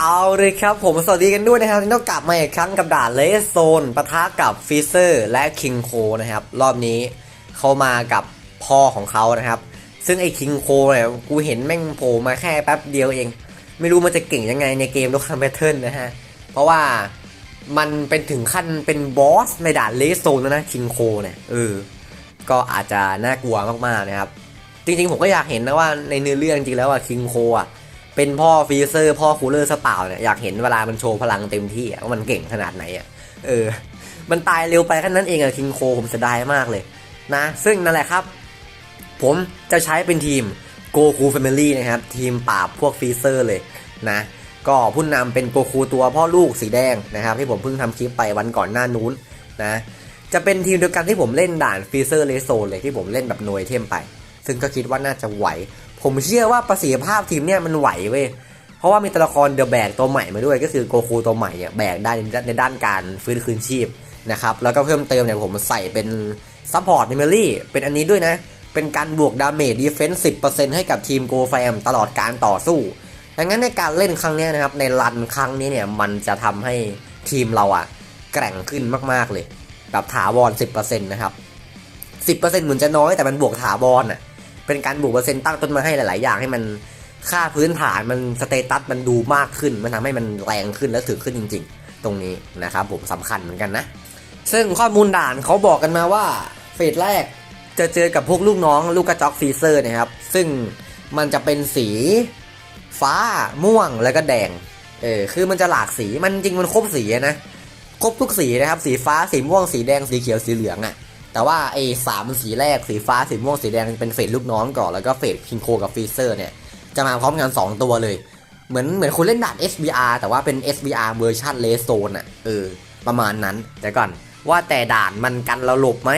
เอาเลยครับผมสวัสดีกันด้วยนะครับที่ต้องกลับมาอีกครั้งกับด่านเลสโซนปะทะกับฟิเซอร์และคิงโคนะครับ รอบนี้เขามากับพ่อของเขานะครับ ซึ่งไอ้คิงโคเนี่ยกูเห็นแม่งโผล่มาแค่แป๊บเดียวเอง ไม่รู้มันจะเก่งยังไงในเกมลูกคันแพทเทิร์นนะฮะ เพราะว่ามันเป็นถึงขั้นเป็นบอสในด่านเลสโซนแล้วนะคิงโคเนี่ยเออก็อาจจะน่ากลัวมากๆนะครับ จริงๆผมก็อยากเห็นนะว่าในเนื้อเรื่องจริงแล้วอะคิงโคอะ เป็นพ่อฟีเซอร์ พ่อคูลเลอร์สเปล่าเนี่ยอยากเห็นเวลามันโชว์พลังเต็มที่อะว่ามันเก่งขนาดไหนอะเออ มันตายเร็วไปแค่นั้นเองอะคิงโคผมเสียดายมากเลยนะ ซึ่งนั่นแหละครับ ผมจะใช้เป็นทีมโกคูแฟมิลี่นะครับ ทีมปราบพวกฟีเซอร์เลยนะก็ผู้นำเป็นโกคูตัวพ่อลูกสีแดงนะครับ ที่ผมเพิ่งทำคลิปไปวันก่อนหน้านู้นนะ จะเป็นทีมเดียวกันที่ผมเล่นด่านฟีเซอร์เลโซเลยที่ผมเล่นแบบหน่วยเทมไป ซึ่งก็คิดว่าน่าจะไหว ผมเชื่อว่าประสิทธิภาพทีมเนี่ยมันไหวเว้ยเพราะว่ามีตัวละครเดอะแบกตัวใหม่มาด้วย ก็คือโกคูตัวใหม่เนี่ยแบกได้ในด้านการฟื้นคืนชีพนะครับแล้วก็เพิ่มเติมเนี่ยผมใส่เป็นซัพพอร์ตเมมโมรี่เป็นอันนี้ด้วยนะ เป็นการบวกดาเมจดีเฟนส์สิให้กับทีมโกแฟมตลอดการต่อสู้ดังนั้นในการเล่นครั้งนี้นะครับในรันครั้งนี้เนี่ยมันจะทำให้ทีมเราอะแกร่งขึ้นมากๆเลย แบบถาวร10%นะครับ 10%เหมือนจะน้อยแต่มันบวกถาวรอะ เป็นการบวกเปอร์เซ็นต์ตั้งต้นมาให้หลาย ๆ อย่างให้มันค่าพื้นฐานมันสเตตัสมันดูมากขึ้น มันทำให้มันแรงขึ้นและถึกขึ้นจริง ๆ ตรงนี้นะครับผมสำคัญเหมือนกันนะ ซึ่งข้อมูลด่านเขาบอกกันมาว่าเฟสแรกจะเจอกับพวกลูกน้องลูกกระจอกฟีเซอร์นะครับ ซึ่งมันจะเป็นสีฟ้าม่วงแล้วก็แดง เออคือมันจะหลากสีมันจริงมันครบสีนะ ครบทุกสีนะครับ สีฟ้าสีม่วงสีแดงสีเขียวสีเหลืองอะ่ะ แต่ว่าไอ้สามสีแรกสีฟ้าสีม่วงสีแดงเป็นเฟสลูกน้องก่อนแล้วก็เฟสคิงโคกับฟีเซอร์เนี่ยจะมาพร้อมกัน 2 ตัวเลย เหมือนเหมือนคุณเล่นด่าน SBR แต่ว่าเป็น SBR เวอร์ชันเลสโซนอะเออประมาณนั้นแต่ก่อนว่าแต่ด่านมันกันเราหลบไหม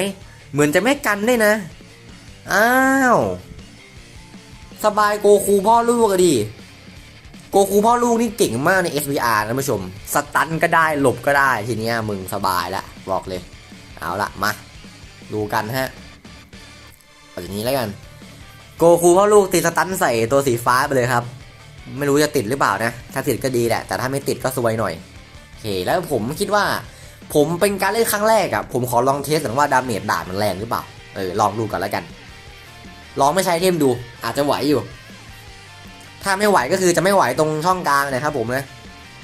เหมือนจะไม่กันได้วยนะ อ้าว สบายโกคูพ่อลูกอะดิ โกคูพ่อลูกนี่เก่งมากใน SVR นะผู้ชม สตันก็ได้หลบก็ได้ทีเนี้ยมึงสบายละบอกเลย เอาละมา ดูกันฮะเอาอย่างนี้แล้วกันโกคูพ่อลูกตีสตันใส่ตัวสีฟ้าไปเลยครับ ไม่รู้จะติดหรือเปล่านะ ถ้าติดก็ดีแหละ แต่ถ้าไม่ติดก็สวยหน่อยโอเค แล้วผมคิดว่า ผมเป็นการเล่นครั้งแรกอะผมขอลองเทสก่อนว่าดาเมจด่านมันแรงหรือเปล่า เออลองดูก่อนแล้วกัน ลองไม่ใช้เทมดู อาจจะไหวอยู่ ถ้าไม่ไหวก็คือจะไม่ไหวตรงช่องกลางนะครับผมนะ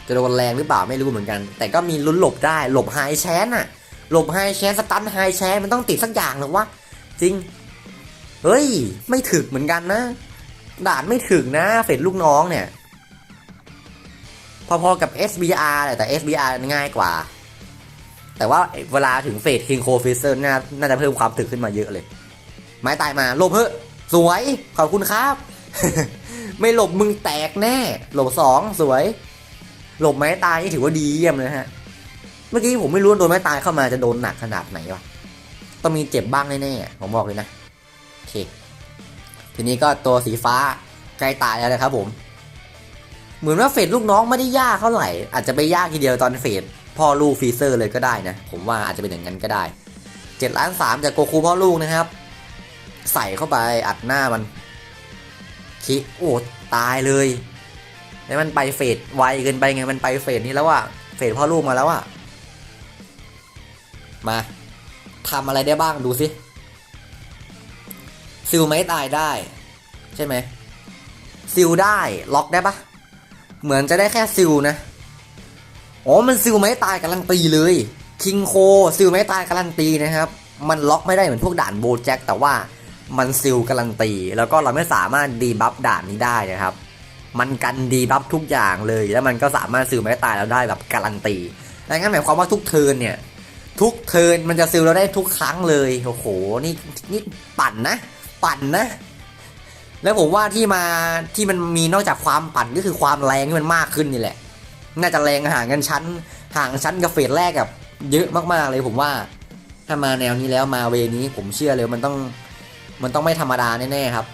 จะโดนแรงหรือเปล่าไม่รู้เหมือนกัน แต่ก็มีลุ้นหลบได้หลบไฮแชนอะ หลบไฮแชนสตันไฮแชนมันต้องติดสักอย่างหรอวะจริง เฮ้ย ไม่ถึกเหมือนกันนะ ด่านไม่ถึกนะเฟดลูกน้องเนี่ย พอๆกับ SBR แหละแต่ SBR ง่ายกว่า แต่ว่าเวลาถึงเฟดคิงโคฟิเซอร์น่าน่าจะเพิ่มความถึกขึ้นมาเยอะเลย ไม้ตายมาหลบเฮ้สวย ขอบคุณครับ ไม่หลบมึงแตกแน่ หลบสองสวย หลบไม้ตายนี่ถือว่าดีเยี่ยมนะฮะ เมื่อกี้ผมไม่รู้โดนไม้ตายเข้ามาจะโดนหนักขนาดไหนวะต้องมีเจ็บบ้างแน่ๆผมบอกเลยนะโอเคทีนี้ก็ตัวสีฟ้าใกล้ตายแล้วนะครับผมเหมือนว่าเฟดลูกน้องไม่ได้ยากเท่าไหร่อาจจะไปยากทีเดียวตอนเฟดพ่อลูกฟีเซอร์เลยก็ได้นะ ผมว่าอาจจะเป็นอย่างนั้นก็ได้เจ็ดล้านสามจากโกคูพ่อลูกนะครับ ใส่เข้าไปอัดหน้ามันคิโอ้ตายเลยแล้วมันไปเฟดไวเกินไปไงมันไปเฟดนี้แล้วอะเฟดพ่อลูกมาแล้วอะ มาทำอะไรได้บ้างดูสิซิลไหมตายได้ ใช่ไหมซิลได้ล็อกได้ปะเหมือนจะได้แค่ซิลนะอ๋อมันซิลไหมตายการันตีเลยคิงโคซิลไหมตายการันตีนะครับ มันล็อกไม่ได้เหมือนพวกด่านโบแจ็คแต่ว่ามันซิลการันตี แล้วก็เราไม่สามารถดีบัฟด่านนี้ได้นะครับ มันกันดีบัฟทุกอย่างเลย แล้วมันก็สามารถซิลไม่ตายเราได้แบบการันตีดังนั้นหมายความว่าทุกเทิร์นเนี่ย ทุกเทิร์นมันจะซิลเราได้ทุกครั้งเลยโอ้โหนี่นี่ปั่นนะ ปั่นนะ แล้วผมว่าที่มาที่มันมีนอกจากความปั่นก็คือความแรงที่มันมากขึ้นนี่แหละ น่าจะแรงห่างกันชั้น ห่างชั้นกับเฟสแรกกับ เยอะมากๆเลยผมว่า ถ้ามาแนวนี้แล้วมาเวนี้ผมเชื่อเลยมันต้องมันต้องไม่ธรรมดาแน่ๆครับ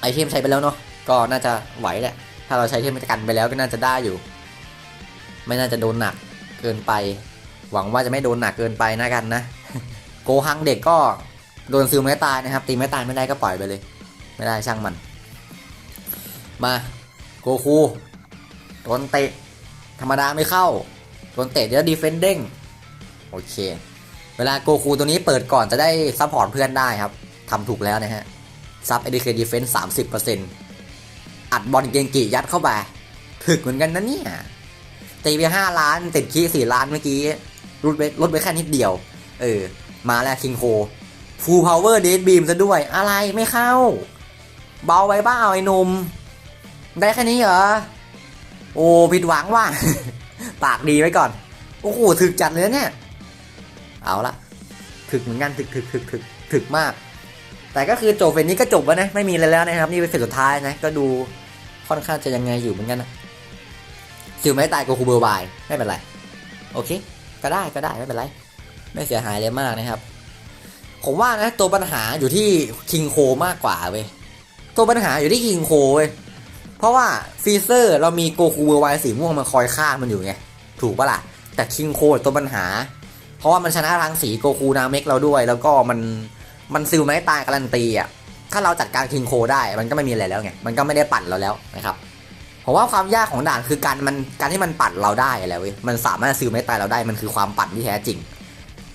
ไอเทมใช้ไปแล้วเนาะก็น่าจะไหวแหละถ้าเราใช้เทมกันไปแล้วก็น่าจะได้อยู่ ไม่น่าจะโดนหนักเกินไป หวังว่าจะไม่โดนหนักเกินไปนะกันนะ โกฮังเด็กก็โดนซิลไม่ตายนะครับ ตีไม่ตายไม่ได้ก็ปล่อยไปเลย ไม่ได้ช่างมัน มาโกคูโดนเตะธรรมดาไม่เข้าโดนเตะเดี๋ยวดีเฟนเด้งโอเค เวลาโกคูตัวนี้เปิดก่อนจะได้ซัพพอร์ตเพื่อนได้ครับทำถูกแล้วนะฮะซับเอดีเคดีเฟนส์สามสิบเปอร์เซ็นต์อัดบอลเกงกียัดเข้าไปถึกเหมือนกันนะเนี่ยตีไปห้าล้านติดคีสี่ล้านเมื่อกี้ ลดไปลดไปแค่นิดเดียว เออ มาแล้วคิงโคฟูลพาวเวอร์เดดบีมซะด้วย อะไรไม่เข้า เบาไปบ้าไอ้นม ได้แค่นี้เหรอ โอ้ผิดหวังว่ะ ปากดีไว้ก่อน โอ้โหถึกจัดเลยเนี่ย เอาละถึกเหมือนกันถึกถึกถึกถึกถึกมาก แต่ก็คือจบเฟสนี้ก็จบแล้วนะ ไม่มีอะไรแล้วนะครับ นี่เป็นเฟสสุดท้ายนะ ก็ดูค่อนข้างจะยังไงอยู่เหมือนกันนะซิลไม่ตายก็คูเบอร์บาย ไม่เป็นไร โอเค ก็ได้ก็ได้ไม่เป็นไร ไม่เสียหายเลยมากนะครับ ผมว่านะตัวปัญหาอยู่ที่คิงโคมากกว่าเว้ยตัวปัญหาอยู่ที่คิงโคเว้ยเพราะว่าฟีเซอร์เรามีโกคูเบอร์ไวสีม่วงมาคอยฆ่ามันอยู่ไงถูกปะล่ะแต่คิงโคตัวปัญหา เพราะว่ามันชนะทางสีโกคูนาเมกเราด้วย แล้วก็มันมันซิลไม่ตายการันตีอะถ้าเราจัดการคิงโคได้มันก็ไม่มีอะไรแล้วไงมันก็ไม่ได้ปั่นเราแล้วนะครับ ผมว่าความยากของด่านคือการมันการที่มันปั่นเราได้แล้วเว้ยมันสามารถซิลไม่ตายเราได้มันคือความปั่นที่แท้จริง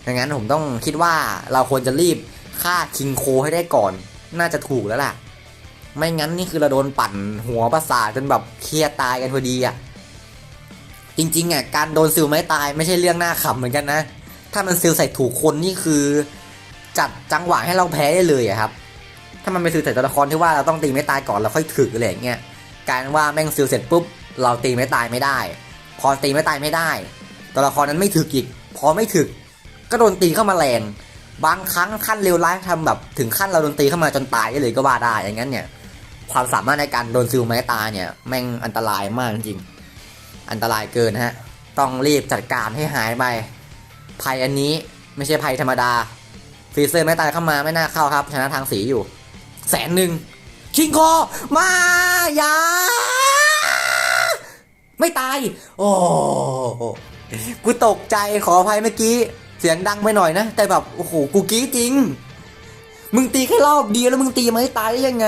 ดังนั้นผมต้องคิดว่าเราควรจะรีบฆ่าคิงโคให้ได้ก่อน น่าจะถูกแล้วล่ะ ไม่งั้นนี่คือเราโดนปั่นหัวประสาทจนแบบเครียดตายกันพอดีอะจริงๆอะการโดนซิลไม่ตายไม่ใช่เรื่องน่าขำเหมือนกันนะ ถ้ามันซิลใส่ถูกคนนี่คือ จัดจังหวะให้เราแพ้ได้เลยอะครับ ถ้ามันเป็นซิลใส่ตัวละครที่ว่าเราต้องตีไม่ตายก่อนแล้วค่อยถึกอะไรอย่างเงี้ย การว่าแม่งซิลเสร็จปุ๊บเราตีไม่ตายไม่ได้ พอตีไม่ตายไม่ได้ ตัวละครนั้นไม่ถึกอีก พอไม่ถึก ก็โดนตีเข้ามาแรงบางครั้งขั้นเร็วร้ายทำแบบถึงขั้นเราโดนตีเข้ามาจนตายได้เลยก็ว่าได้อย่างนั้นเนี่ย ความสามารถในการโดนซิลไม้ตายเนี่ยแม่งอันตรายมากจริงอันตรายเกินฮะต้องรีบจัดการให้หายไปภัยอันนี้ไม่ใช่ภัยธรรมดาฟรีเซอร์ไม่ตายเข้ามาไม่น่าเข้าครับชนะทางสีอยู่ แสนหนึ่ง คิงโคมายา ไม่ตาย โอ้กูตกใจขออภัยเมื่อกี้ เสียงดังไปหน่อยนะ แต่แบบ โอ้โห กูกี้จริง มึงตีแค่รอบเดียวแล้วมึงตีไม่ตายได้ยังไง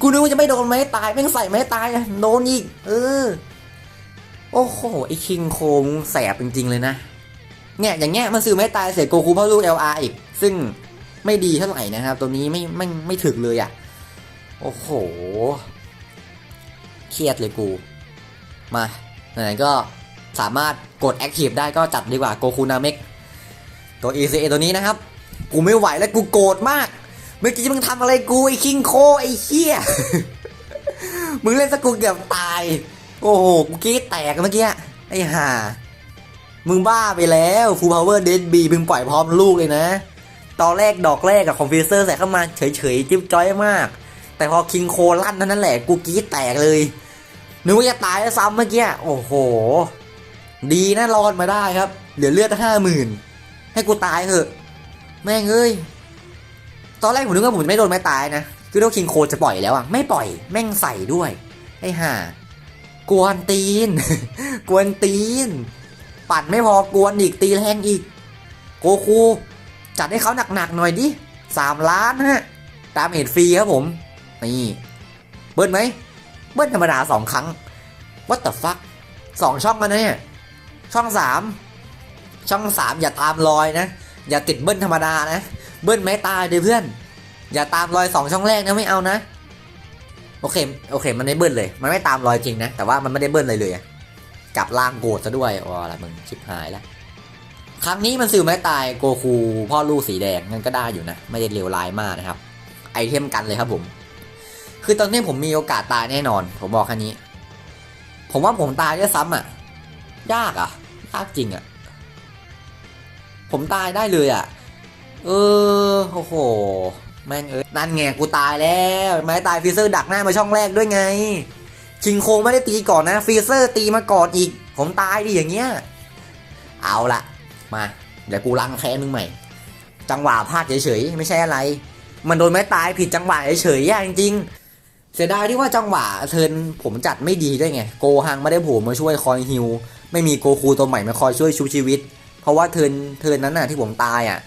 กูนึกว่าจะไม่โดนไม้ตายแม่งใส่ไม้ตายโดนอีก เออ โอ้โห ไอคิงโคงแสบจริง ๆ เลยนะเนี่ยอย่างเงี้ยมันซื้อไม่ตายเสียโกคูเพราะลูก LR อีก ซึ่ง ไม่ดีเท่าไหร่นะครับ ตัวนี้ไม่ไม่ไม่ถึกเลยอะ่ะ โอ้โห เครียดเลยกู มาไหนก็สามารถกด Active ได้ก็จัดดีกว่าโกคูนาเมกตัว ECA ตัวนี้นะครับ กูไม่ไหวแล้วกูโกรธมาก เมื่อกี้มึงทำอะไรกู ไอ้คิงโค ไอ้เหี้ยมึงเล่นสกูเกือบตาย โอ้โห กูกี้แตกเมื่อกี้ ไอ้ห่า มึงบ้าไปแล้วฟูลพาวเวอร์เดดบีมึงปล่อยพร้อมลูกเลยนะ ตอนแรกดอกแรกกับคอมพิวเตอร์ใส่เข้ามาเฉยๆจิ๊บจ้อยมาก แต่พอคิงโคลั่นนั้นแหละกูกี้แตกเลยนึกว่าจะตายแล้วซ้ำเมื่อกี้โอ้โห ดีนะรอดมาได้ครับ เหลือเลือดห้าหมื่นให้กูตายเถอะ แม่งเอ้ยตอนแรกผมนึกว่าผมไม่โดนไม่ตายนะคือว่าคิงโคจะปล่อยแล้วอะไม่ปล่อยแม่งใส่ด้วยไอ้ห่ากวนตีน กวนตีน ปั่นไม่พอกวนอีกตีแรงอีก โกคู จัดให้เขาหนักๆหน่อยดิสามล้านฮะตามเหตุฟรีครับผม นี่ เบิ้ลไหม เบิ้ลธรรมดาสองครั้ง what the fuck สองช่องมาเนี่ยช่องสามช่องสามอย่าตามรอยนะ อย่าติดเบิ้ลธรรมดานะ เบิ้ลไม่ตายเดี๋ยวเพื่อน อย่าตามรอยสองช่องแรกนะไม่เอานะ โอเคโอเค มันไม่เบิ้ลเลย มันไม่ตามรอยจริงนะ แต่ว่ามันไม่ได้เบิ้ลเลยเลยกลับล่างโกรธซะด้วยอ๋ออะไรมึงชิบหายแล้ว ครั้งนี้มันซิลไม่ตายโกคูพ่อลูกสีแดงงั้นก็ได้อยู่นะ ไม่ได้เลวร้ายมากนะครับ ไอเทมกันเลยครับผม คือตอนนี้ผมมีโอกาสตายแน่นอน ผมบอกแค่นี้ ผมว่าผมตายด้วยซ้ำอะ ยากอะ ยากจริงอะ ผมตายได้เลยอะ เออโอ้โหแม่งเอ้ยนั่นไงกูตายแล้วไม้ตายฟีเซอร์ดักหน้ามาช่องแรกด้วยไงคิงโคงไม่ได้ตีก่อนนะฟีเซอร์ตีมาก่อนอีก ผมตายดิอย่างเงี้ย เอาละ มาเดี๋ยวกูล้างแค้นมึงใหม่ จังหวะพลาดเฉยๆไม่ใช่อะไร มันโดนไม้ตายผิดจังหวะเฉยๆอะจริงเสียดายที่ว่าจังหวะเทินผมจัดไม่ดีด้วยไง โกฮังไม่ได้โผล่มาช่วยคอยฮิวไม่มีโกคูตัวใหม่มาคอยช่วยชูชีวิต เพราะว่าเทินเทินนั้นน่ะที่ผมตายอะ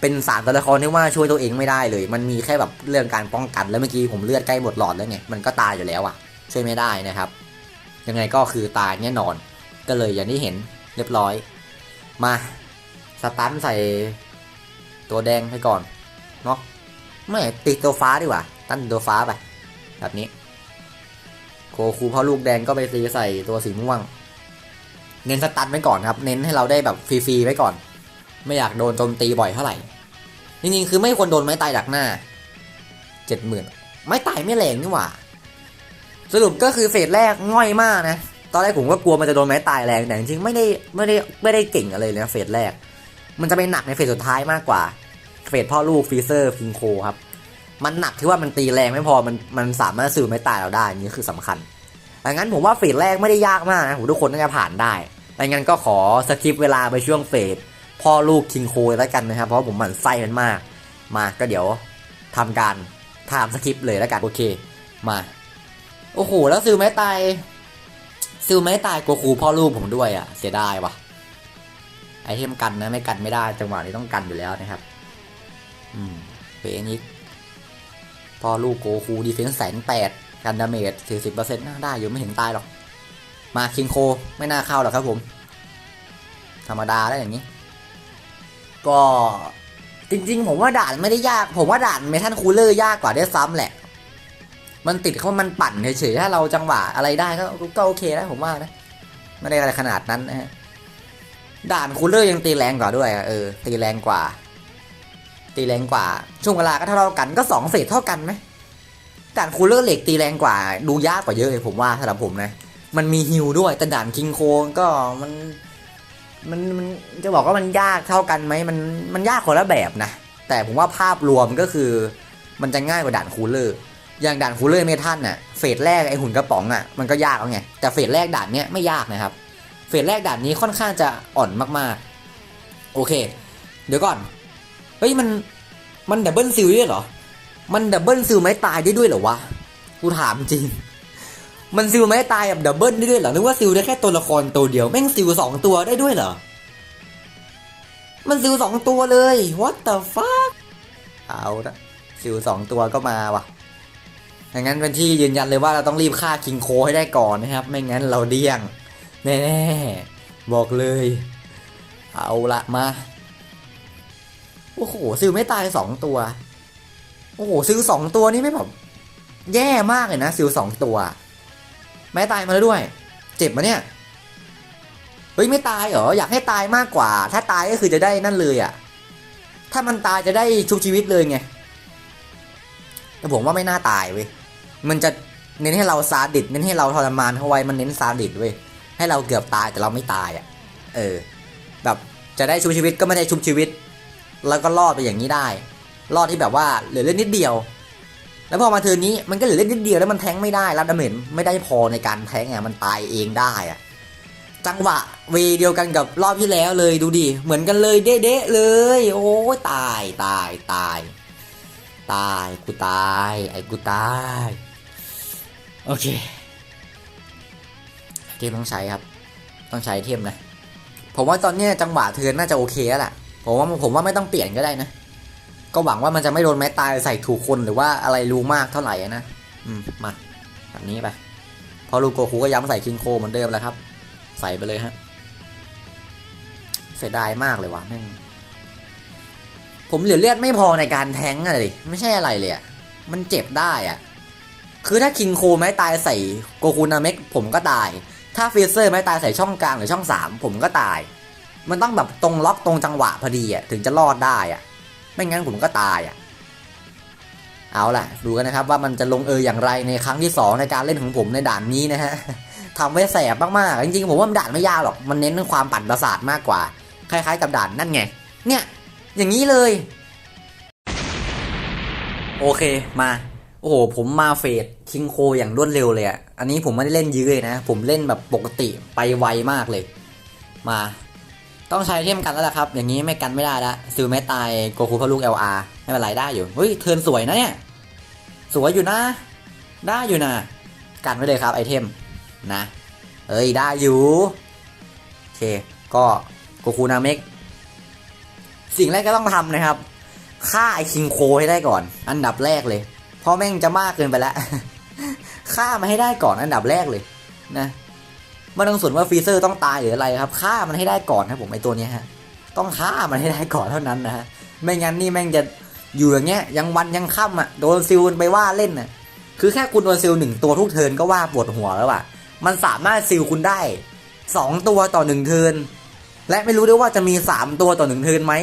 เป็นสามตัวละครที่ว่าช่วยตัวเองไม่ได้เลย มันมีแค่แบบเรื่องการป้องกันแล้วเมื่อกี้ผมเลือดใกล้หมดหลอดแล้วไงมันก็ตายอยู่แล้วอะ ช่วยไม่ได้นะครับ ยังไงก็คือตายแน่นอน ก็เลยอย่างที่เห็นเรียบร้อย มา สตันใส่ตัวแดงไปก่อนเนาะไม่ติดตัวฟ้าดีกว่า ตั้นตัวฟ้าไป แบบนี้ โคคูเพราะลูกแดงก็ไปตีใส่ตัวสีม่วง เน้นสตันไว้ก่อนครับ เน้นให้เราได้แบบฟรีๆไว้ก่อน ไม่อยากโดนโจมตีบ่อยเท่าไหร่ จริงๆคือไม่ควรโดนไม้ตายดักหน้าเจ็ดหมื่นไม้ตายไม่แรงนี่หว่า สรุปก็คือเฟสแรกง่อยมากนะ ตอนแรกผมก็กลัวมันจะโดนไม้ตายแรงแต่จริงๆไม่ได้ไม่ได้ไม่ได้เก่งอะไรเลยนะเฟสแรก มันจะไปหนักในเฟสสุดท้ายมากกว่า เฟสพ่อลูกฟีเซอร์ฟิงโคครับ มันหนักที่ว่ามันตีแรงไม่พอมันมันสามารถสื่อไม้ตายเราได้นี่คือสำคัญดังนั้นผมว่าเฟสแรกไม่ได้ยากมากนะผมทุกคนน่าจะผ่านได้ดังนั้นก็ขอสกิปเวลาไปช่วงเฟสพ่อลูกคิงโคแล้วกันนะครับ เพราะผมหมั่นไส้มันมาก มาก็เดี๋ยวทำการทำสคริปเลยแล้วกันโอเคมา โอ้โหแล้วซิลไม้ตายซิลไม้ตายกัวครูพ่อลูกผมด้วยอะ เสียดายวะ ไอเทมกันนะไม่กันไม่ได้ จังหวะนี้ต้องกันอยู่แล้วนะครับ อืมเฟนิกพอลูกโกคูดีเฟนส์แสนแปดกันดาเมจสี่สิบเปอร์เซ็นต์น่าได้อยู่ไม่ถึงตายหรอก มาคิงโคไม่น่าเข้าหรอกครับผม ธรรมดาได้อย่างนี้ ก็จริงๆ ผมว่าด่านไม่ได้ยาก ผมว่าด่านเมทัลคูลเลอร์ยากกว่าด้ซ้ำแหละ มันติดเขามันปั่นเฉยๆถ้าเราจังหวะอะไรได้ก็ก็โอเคแล้วผมว่านะ ไม่ได้อะไรขนาดนั้นนะฮะ ด่านคูลเลอร์ยังตีแรงกว่าด้วยเออตีแรงกว่า ตีแรงกว่า ช่วงเวลาก็เท่ากันก็สองเฟสเท่ากันไหมด่านคูลเลอร์เหล็กตีแรงกว่า ดูยากกว่าเยอะเลยผมว่าสำหรับผมนะ มันมีฮิลด้วยแต่ด่านคิงโคงก็มันมันมันจะบอกว่ามันยากเท่ากันไหมมันมันยากคนละแบบนะ แต่ผมว่าภาพรวมก็คือ มันจะง่ายกว่าด่านคูลเลอร์อย่างด่านคูลเลอร์เมทัลน่ะเฟสแรกไอหุ่นกระป๋องอะมันก็ยากแล้วไงแต่เฟสแรกด่านเนี้ยไม่ยากนะครับ เฟสแรกด่านนี้ค่อนข้างจะอ่อนมากๆ โอเค เดี๋ยวก่อน เฮ้ยมันมันดับเบิลซิลด้วยเหรอ มันดับเบิลซิลไม้ตายได้ด้วยเหรอวะ กูถามจริง มันซิลไม้ตายแบบดับเบิลได้ด้วยเหรอ นึกว่าซิลได้แค่ตัวละครตัวเดียว แม่งซิลสองตัวได้ด้วยเหรอ มันซิลสองตัวเลย what the fuck เอาละซิลสองตัวก็มาว่ะดังนั้นเป็นที่ยืนยันเลยว่าเราต้องรีบฆ่าคิงโคให้ได้ก่อนนะครับ ไม่งั้นเราเดี้ยง แน่ๆบอกเลย เอาละมา โอ้โหซิลไม่ตายสองตัว โอ้โหซิลสองตัวนี่ไม่แบบแย่มากเลยนะซิลสองตัว ไม่ตายมาแล้วด้วย เจ็บมะเนี่ยเฮ้ยไม่ตายเหรออยากให้ตายมากกว่า ถ้าตายก็คือจะได้นั่นเลยอะ่ะ ถ้ามันตายจะได้ชุบชีวิตเลยไงแต่ผมว่าไม่น่าตายเว้ยมันจะเน้นให้เราซาดิสเน้นให้เราทรมานเข้าไว้มันเน้นซาดิสเว้ย ให้เราเกือบตายแต่เราไม่ตายอะ่ะ เออ แบบจะได้ชุบชีวิตก็ไม่ได้ชุบชีวิต แล้วก็รอดไปอย่างนี้ได้ รอดที่แบบว่าเหลือเล่นนิดเดียว แล้วพอมาเทิร์นนี้มันก็เหลือเล่นนิดเดียวแล้วมันแทงไม่ได้รับดาเมจไม่ได้พอในการแทงอะมันตายเองได้อะจังหวะเวเดียวกันกับรอบที่แล้วเลยดูดิเหมือนกันเลยเด๊ะเลย โอ้ยตายตายตายตายกูตาย ไอ้กูตาย โอเค เทมต้องใช้ครับ ต้องใช้เทมนะ ผมว่าตอนนี้จังหวะเทิร์นน่าจะโอเคแล้วล่ะ ผมว่าผมว่าไม่ต้องเปลี่ยนก็ได้นะ ก็หวังว่ามันจะไม่โดนไม้ตายใส่ถูกคนหรือว่าอะไรรู้มากเท่าไหร่นะ อืม มา แบบนี้ไป พอลูกโกคูก็ย้ำใส่คิงโคเหมือนเดิมแล้วครับ ใส่ไปเลยฮะ เสียดายมากเลยว่ะแม่ง ผมเหลือเลือดไม่พอในการแทงอะไรไม่ใช่อะไรเลยอะมันเจ็บได้อะคือถ้าคิงโคไม้ตายใส่โกคูนาเมกผมก็ตาย ถ้าฟีเซอร์ไม้ตายใส่ช่องกลางหรือช่องสามผมก็ตาย มันต้องแบบตรงล็อกตรงจังหวะพอดีอะถึงจะรอดได้อะไม่งั้นผมก็ตายอะเอาล่ะ ดูกันนะครับว่ามันจะลงเอยอย่างไรในครั้งที่สองในการเล่นของผมในด่านนี้นะฮะทำไว้แสบมากๆ จริงๆ ผมว่ามันด่านไม่ยากหรอก มันเน้นเรื่องความปั่นประสาทมากกว่า คล้ายๆ กับด่านนั่นไง เนี่ย อย่างนี้เลย โอเคมา โอ้โห ผมมาเฟด คิงโคอย่างรวดเร็วเลยอะอันนี้ผมไม่ได้เล่นยื้อเลยนะ ผมเล่นแบบปกติไปไวมากเลย มา ต้องใช้เทียมกันแล้วล่ะครับ อย่างนี้ไม่กันไม่ได้ละซิลไม่ตายโกคูพาลูก LR ไม่เป็นไรได้อยู่ เฮ้ย เทินสวยนะเนี่ย สวยอยู่นะ ได้อยู่นะ กันไว้เลยครับไอเทมนะ เอ้ยได้อยู่ โอเค ก็โกคูนาเมกสิ่งแรกก็ต้องทำนะครับฆ่าไอคิงโคให้ได้ก่อน อันดับแรกเลยเพราะแม่งจะมากเกินไปแล้ว ฆ่ามันให้ได้ก่อนอันดับแรกเลยนะไม่ต้องสนว่าฟรีเซอร์ต้องตายหรืออะไรครับฆ่ามันให้ได้ก่อนครับผมไอตัวนี้ฮะต้องฆ่ามันให้ได้ก่อนเท่านั้นนะฮะไม่งั้นนี่แม่งจะอยู่อย่างเงี้ยยังวันยังค่ำอะโดนซิลไปว่าเล่นน่ะคือแค่คุณโดนซิลหนึ่งตัวทุกเทินก็ว่าปวดหัวแล้วอะมันสามารถซิลคุณได้สองตัวต่อหนึ่งเทินและไม่รู้ด้วยว่าจะมีสามตัวต่อหนึ่งเทินไหม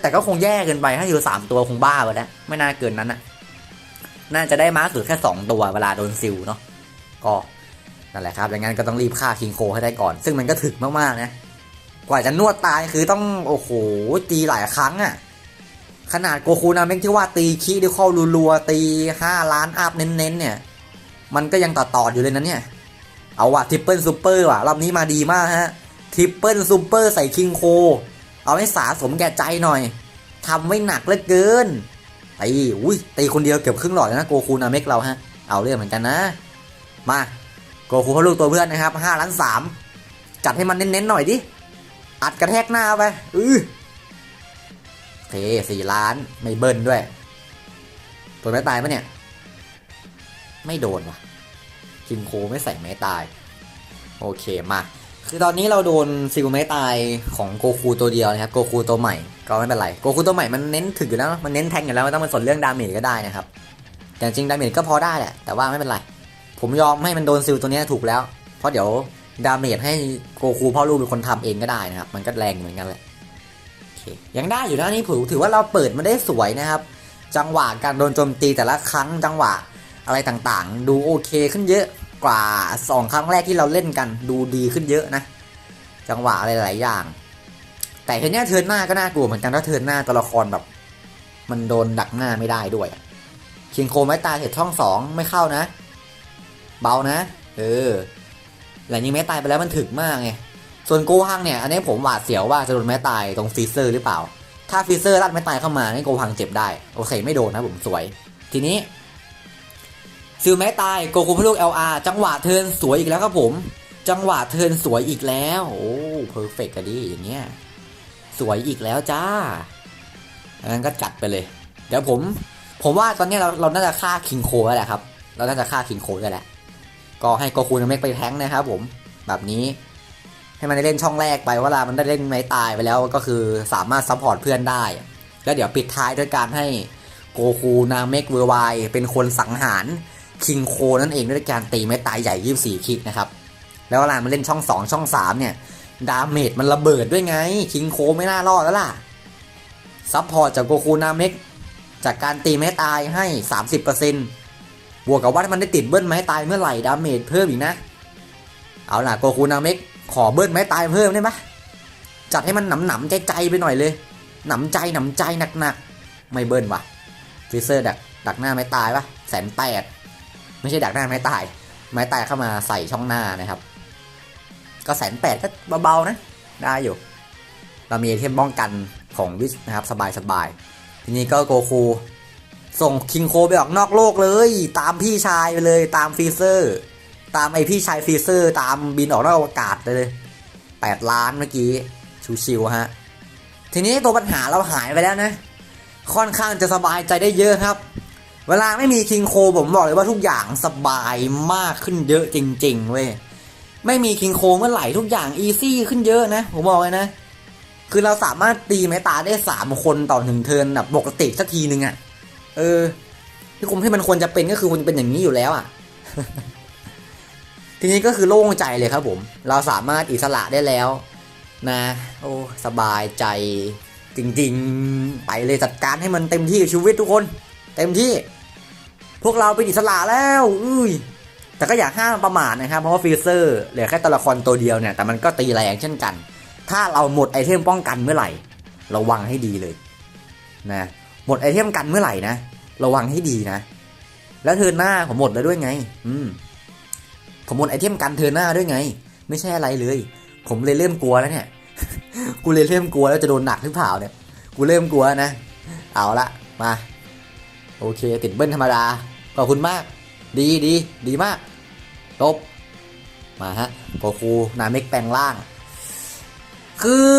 แต่ก็คงแย่เกินไปถ้าอยู่สามตัวคงบ้าไปแล้วไม่น่าเกินนั้นอะ น่าจะได้ม้าสุดแค่ 2 ตัวเวลาโดนซิลเนาะก็นั่นแหละครับดังนั้นก็ต้องรีบฆ่าคิงโคให้ได้ก่อน ซึ่งมันก็ถึกมากๆนะกว่าจะนวดตายคือต้องโอ้โหตีหลายครั้งอะ่ะขนาดโกคูนาเมกที่ว่าตีคีด้วยข้อรัวๆตี 5 ล้านอัพเน้นๆเนี่ย มันก็ยังต่อๆอยู่เลยนะเนี่ย เอาว่ะทริปเปิลซูเปอร์ว่ะ รอบนี้มาดีมากฮะทริปเปิลซูเปอร์ใส่คิงโค เอาให้สาสมแก่ใจหน่อยทำไว้หนักเหลือเกิน ตีอุ้ยตีคนเดียวเกือบครึ่งหลอดนะโกคูนาเมกเราฮะเอาเรื่องเหมือนกันนะ มาโกคูเขาลูกตัวเพื่อนนะครับห้าล้านสามจัดให้มันเน้นๆหน่อยดิอัดกระแทกหน้าไปอือเคสี่ล้านไม่เบิ้ลด้วยตัวไม่ตายปะเนี่ย ไม่โดนว่ะคิงโคไม่ใส่ไม้ตาย โอเคมา คือตอนนี้เราโดนซิลไม้ตายของโกคูตัวเดียวนะครับโกคูตัวใหม่ก็ไม่เป็นไรโกคูตัวใหม่มันเน้นถึกอยู่แล้วมันเน้นแทงอยู่แล้วไม่ต้องมาสนเรื่องดาเมจก็ได้นะครับแต่จริงดาเมจก็พอได้แหละแต่ว่าไม่เป็นไรผมยอมให้มันโดนซิลตัวนี้ถูกแล้ว เพราะเดี๋ยวดาเมจให้โกคูพ่อลูกเป็นคนทำเองก็ได้นะครับ มันก็แรงเหมือนกันแหละยังได้อยู่นะนี่ผมถือว่าเราเปิดมาได้สวยนะครับ จังหวะการโดนโจมตีแต่ละครั้งจังหวะอะไรต่างๆ ดูโอเคขึ้นเยอะ กว่าสองครั้งแรกที่เราเล่นกันดูดีขึ้นเยอะนะ จังหวะอะไรหลายอย่าง แต่ทีเนี้ยเทินหน้าก็น่ากลัวเหมือนกันถ้าเทินหน้าตัวละครแบบ มันโดนดักหน้าไม่ได้ด้วยอะคิงโคไม่ตายเสร็จช่องสองไม่เข้านะ เบานะ เออหลังยิงไม่ตายไปแล้วมันถึกมากไงส่วนโกฮังเนี่ย อันนี้ผมหวาดเสียวว่าจะโดนแม่ตายตรงฟีเซอร์หรือเปล่า ถ้าฟีเซอร์รัดแม่ตายเข้ามานี่โกฮังเจ็บได้ โอเคไม่โดนนะผมสวย ทีนี้ ซิลแม่ตายโกคูพลูก LR จังหวะเทินสวยอีกแล้วครับผม จังหวะเทินสวยอีกแล้ว โอ้เพอร์เฟกต์อะดิอย่างเงี้ยสวยอีกแล้วจ้าอันนั้นก็จัดไปเลย เดี๋ยวผม ผมว่าตอนนี้เราเราน่าจะฆ่าคิงโคแล้วแหละครับ เราน่าจะฆ่าคิงโคได้แหละ ก็ให้โกคูนาเมกไปแท้งนะครับผมแบบนี้ให้มันได้เล่นช่องแรกไปเวลามันได้เล่นไม้ตายไปแล้วก็คือสามารถซัพพอร์ตเพื่อนได้ แล้วเดี๋ยวปิดท้ายด้วยการให้โกคูนาเมกเวอร์ไวเป็นคนสังหาร คิงโคนั่นเองด้วยการตีไม้ตายใหญ่ 24คลิกนะครับ แล้วเวลามันเล่นช่อง 2 ช่อง 3 เนี่ย ดาเมจมันระเบิดด้วยไง คิงโคไม่น่ารอดแล้วล่ะ ซัพพอร์ตจากโกคูนาเมกจากการตีไม้ตายให้ 30%บวกกับว่าถ้ามันได้ติดเบิ้ลไม้ตายเมื่อไหร่ดาเมจเพิ่มอีกนะ เอาล่ะโกคูนาเมกขอเบิ้ลไม้ตายเพิ่มได้ไหมจัดให้มันหนำหนำใจใจไปหน่อยเลยหนำใจหนำใจหนักๆไม่เบิ้ลว่ะฟิเซอร์ดักดักหน้าไม้ตายปะแสนแปด ไม่ใช่ดักหน้าไม้ตาย ไม้ตายเข้ามาใส่ช่องหน้านะครับ ก็แสนแปดก็เบาๆนะ ได้อยู่ เรามีไอเทมป้องกันของวิสนะครับ สบายๆ ทีนี้ก็โกคู ส่งคิงโคไปออกนอกโลกเลย ตามพี่ชายไปเลย ตามฟรีเซอร์ ตามไอพี่ชายฟรีเซอร์ ตามบินออกนอกอวกาศเลยแปดล้านเมื่อกี้ ชิวๆฮะ ทีนี้ตัวปัญหาเราหายไปแล้วนะ ค่อนข้างจะสบายใจได้เยอะครับ เวลาไม่มีคิงโคผมบอกเลยว่าทุกอย่างสบายมากขึ้นเยอะจริง ๆ เว้ย ไม่มีคิงโคเมื่อไหร่ทุกอย่างอีซี่ขึ้นเยอะนะ ผมบอกเลยนะ คือเราสามารถตีไม้ตาได้สามคนต่อหนึ่งเทินแบบปกติสักทีนึงอะ่ะ เออ ที่คุมที่มันควรจะเป็นก็คือควรจะเป็นอย่างนี้อยู่แล้วอะ่ะ ทีนี้ก็คือโล่งใจเลยครับผม เราสามารถอิสระได้แล้ว นะ โอ้สบายใจ จริง ๆ ไปเลยจัดการให้มันเต็มที่กับชีวิตทุกคน เต็มที่ พวกเราเป็นอิสระแล้วอุ้ยแต่ก็อยากห้ามประมาทนะครับ เพราะว่าฟรีเซอร์เหลือแค่ตัวละครตัวเดียวเนี่ย แต่มันก็ตีแรงเช่นกัน ถ้าเราหมดไอเทมป้องกันเมื่อไหร่ ระวังให้ดีเลยนะหมดไอเทมกันเมื่อไหร่นะ ระวังให้ดีนะ แล้วเทินหน้าผมหมดแล้วด้วยไง อืมผมหมดไอเทมกันเทินหน้าด้วยไง ไม่ใช่อะไรเลย ผมเลยเริ่มกลัวแล้วเนี่ย กูเลยเริ่มกลัวแล้วจะโดนหนักหรือเปล่าเนี่ย กูเริ่มกลัวนะ เอาละมา โอเค ติดเบิ้ลธรรมดา ขอบคุณมาก ดีดีดีมากจบมาฮะโกคูนาเมกแปลงร่าง คือ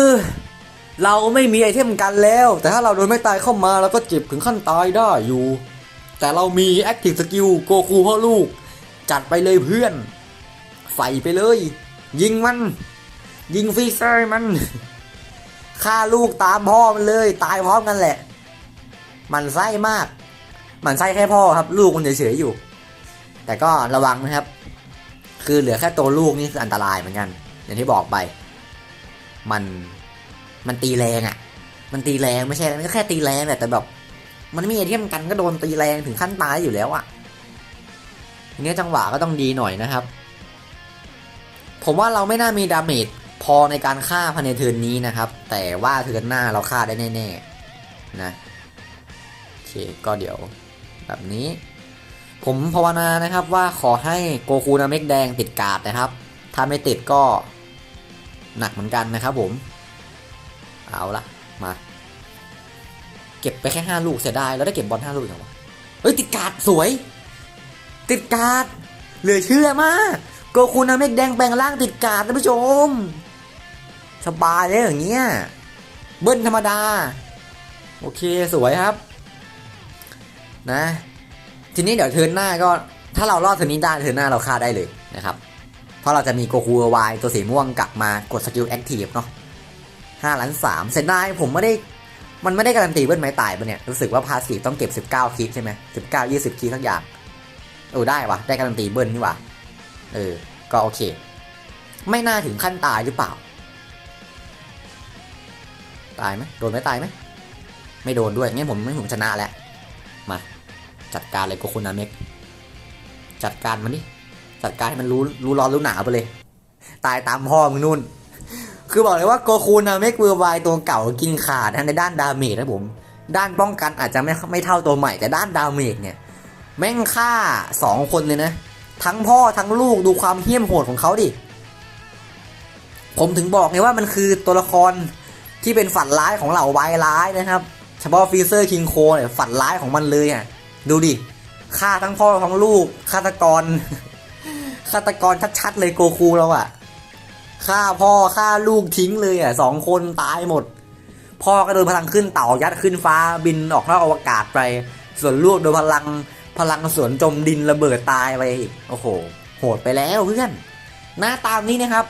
เราไม่มีไอเทมกันแล้ว แต่ถ้าเราโดนไม่ตายเข้ามาเราก็เจ็บถึงขั้นตายได้อยู่ แต่เรามี Active Skill โกคูพ่อลูก จัดไปเลยเพื่อน ใส่ไปเลย ยิงมัน ยิงฟรีเซอร์มันฆ่าลูกตามพ่อมันเลย ตายพร้อมกันแหละ มันไส้มาก หมันไส้แค่พ่อครับ ลูกมันเฉยๆอยู่ แต่ก็ระวังนะครับ คือเหลือแค่ตัวลูกนี่คืออันตรายเหมือนกัน อย่างที่บอกไป มันมันตีแรงอะ่ะ มันตีแรงไม่ใช่มันก็แค่ตีแรงแหละแต่แบบ มันไม่มีไอเทมกันก็โดนตีแรงถึงขั้นตายอยู่แล้วอะ่ะทีนี้จังหวะก็ต้องดีหน่อยนะครับ ผมว่าเราไม่น่ามีดาเมจพอในการฆ่าภายในเทิร์นนี้นะครับ แต่ว่าเทิร์นหน้าเราฆ่าได้แน่ๆนะโอเคก็เดี๋ยว แบบนี้ ผมภาวนานะครับว่าขอให้โกคูนาเมกแดงติดการ์ดนะครับ ถ้าไม่ติดก็หนักเหมือนกันนะครับผม เอาละมา เก็บไปแค่ห้าลูกเสียดายแล้วได้เก็บบอลห้าลูกอย่างวะเฮ้ยติดการ์ดสวย ติดการ์ดเหลือเชื่อมากโกคูนาเมกแดงแปลงร่างติดการ์ดท่านผู้ชม สบายเลยอย่างเงี้ยเบิ้ลธรรมดา โอเคสวยครับ นะ ทีนี้เดี๋ยวเทิร์นหน้าก็ถ้าเรารอดเทิร์นนี้ได้เทิร์นหน้าเราฆ่าได้เลยนะครับ เพราะเราจะมีโกคูวายตัวสีม่วงกลับมากดสกิลแอคทีฟเนาะห้าล้านสามเซนได้ผมไม่ได้มันไม่ได้การันตีเบิ้ลไม้ตายปะเนี่ย รู้สึกว่าพาสีต้องเก็บ 19คีใช่ไหมสิบเก้ายี่สิบคีทั้งอย่างเออได้วะได้การันตีเบิ้ลนี่วะเออ ก็โอเค ไม่น่าถึงขั้นตายหรือเปล่า ตายไหมโดนไหมตายไหมไม่โดนด้วยงั้นผมไม่ผมชนะแล้ว จัดการเลยโกคุนาเมกจัดการมันนี่จัดการให้มันรู้รู้ร้อนรู้หนาวไปเลย ตายตามพ่อมึงนู่น คือบอกเลยว่าโกคูนาเมกเวอร์ไวตัวเก่ากินขาดนะในด้านดาเมจนะผม ด้านป้องกันอาจจะไม่ไม่เท่าตัวใหม่แต่ด้านดาเมจเนี่ย แม่งฆ่าสองคนเลยนะ ทั้งพ่อทั้งลูกดูความเหี้ยมโหดของเขาดิ ผมถึงบอกไงว่ามันคือตัวละครที่เป็นฝันร้ายของเหล่าวายร้ายนะครับ เฉพาะฟีเซอร์คิงโคเนี่ยฝันร้ายของมันเลยอะ ดูดิฆ่าทั้งพ่อทั้งลูกฆาตกรฆาตกรชัดๆเลยโกคูเราอะฆ่าพ่อฆ่าลูกทิ้งเลยอะสองคนตายหมด พ่อก็โดนพลังขึ้นเต่ายัดขึ้นฟ้าบินออกนอกอวกาศไป ส่วนลูกโดนพลังพลังสวนจมดินระเบิดตายไปอีกโอ้โห โหดไปแล้วเพื่อน หน้าตามนี้นะครับ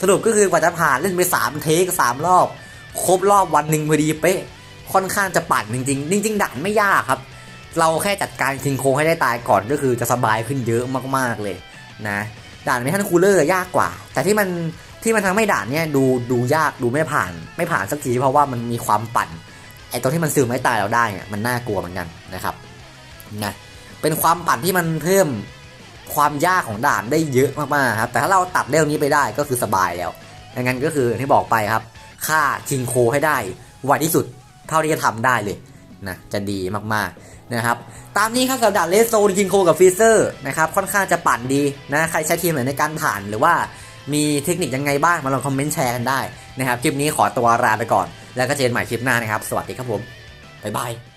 สรุปก็คือกว่าจะผ่านเล่นไปสามเทคสามรอบ ครบรอบวันหนึ่งพอดีเป๊ะค่อนข้างจะปั่นจริงๆ จริง ๆด่านไม่ยากครับ เราแค่จัดการคิงโคให้ได้ตายก่อนก็คือจะสบายขึ้นเยอะมากๆเลยนะด่านไม่ทันคูลเลอร์ยากกว่า แต่ที่มันที่มันทำให้ด่านเนี้ยดูดูยากดูไม่ผ่าน ไม่ผ่านสักทีเพราะว่ามันมีความปั่นไอตัวที่มันซึมไม่ตายเราได้เนี่ยมันน่ากลัวเหมือนกันนะครับนะเป็นความปั่นที่มันเพิ่มความยากของด่านได้เยอะมากๆครับแต่ถ้าเราตัดเรื่องนี้ไปได้ก็คือสบายแล้วดังนั้นก็คืออย่างที่บอกไปครับฆ่าคิงโคให้ได้ไวที่สุดเท่าที่จะทำได้เลยนะจะดีมากๆ นะครับตามนี้ครับสำหรับดาเลสโซนคิงโคกับฟีเซอร์นะครับค่อนข้างจะปั่นดีนะใครใช้ทีมไหนในการผ่านหรือว่ามีเทคนิคยังไงบ้างมาลองคอมเมนต์แชร์กันได้นะครับคลิปนี้ขอตัวลาไปก่อน แล้วก็เจอกันใหม่คลิปหน้านะครับ สวัสดีครับผม บ๊ายบาย